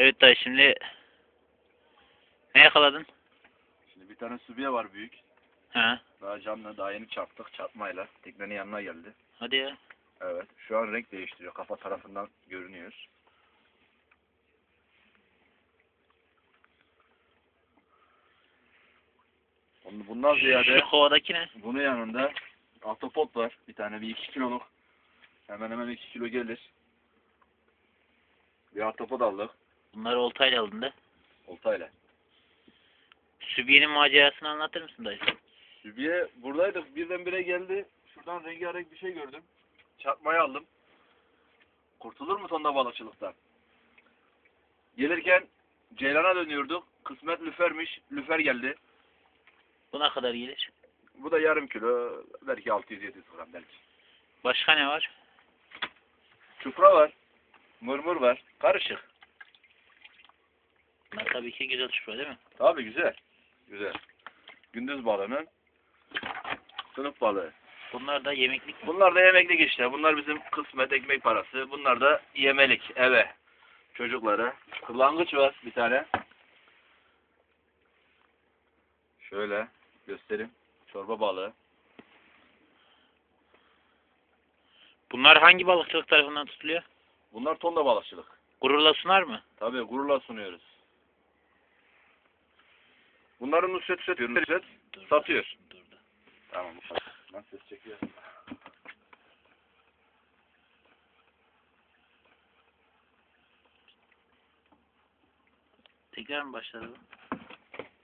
Evet dayı şimdi ne yakaladın? Şimdi bir tane sübiye var büyük. Ha, Daha canlı daha yeni çarptık çarpmayla. Teknenin yanına geldi. hadi ya. Evet. Şu an renk değiştiriyor. Kafa tarafından görünüyor. Bunu- Bundan ziyade Şu kovadaki ne? bunun yanında ahtapot var. Bir tane bir iki kiloluk. Hemen hemen iki kilo gelir. Bir ahtapot aldık. Bunları oltayla aldın da. Oltayla. Sübiye'nin macerasını anlatır mısın dayı? Sübiye buradaydık. Birdenbire geldi. Şuradan rengarenk bir şey gördüm. Çarpmayı aldım. Kurtulur mu sonunda balıkçılıktan? Gelirken Ceylan'a dönüyorduk. Kısmet lüfermiş. Lüfer geldi. Buna kadar gelir. Bu da yarım kilo. Belki 600-700 gram belki. Başka ne var? Çupra var. Mırmır var. Karışık. Bunlar tabii ki güzel şüphe değil mi? Tabii güzel. Güzel. Gündüz balığının sınıf balığı. Bunlar da yemeklik mi? Bunlar da yemeklik işte. Bunlar bizim kısmet ekmek parası. Bunlar da yemelik eve. Çocuklara. Kırlangıç var bir tane. Şöyle göstereyim. Çorba balığı. Bunlar hangi balıkçılık tarafından tutuluyor? Bunlar tonda balıkçılık. Gururla sunar mı? Tabii gururla sunuyoruz. Bunların Nusret Nusret, Nusret Dur. satıyor. Dur da. Tamam. Ben ses çekiyor. Tekrar mı başladı?